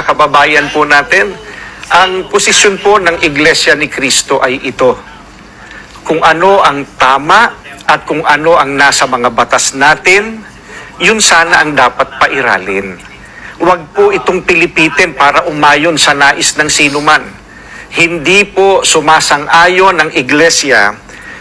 kababayan po natin, ang posisyon po ng Iglesia ni Cristo ay ito. Kung ano ang tama at kung ano ang nasa mga batas natin, yun sana ang dapat pairalin. Huwag po itong pilipitin para umayon sa nais ng sinuman. Hindi po sumasang-ayon ng Iglesia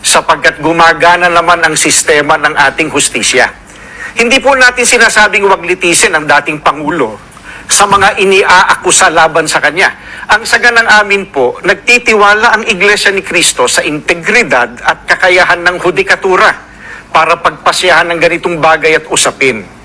Sapagkat gumagana naman ang sistema ng ating hustisya. Hindi po natin sinasabing wag litisin ang dating Pangulo sa mga iniaakusa laban sa kanya. Ang saga ng amin po, nagtitiwala ang Iglesia ni Cristo sa integridad at kakayahan ng hudikatura para pagpasyahan ng ganitong bagay at usapin.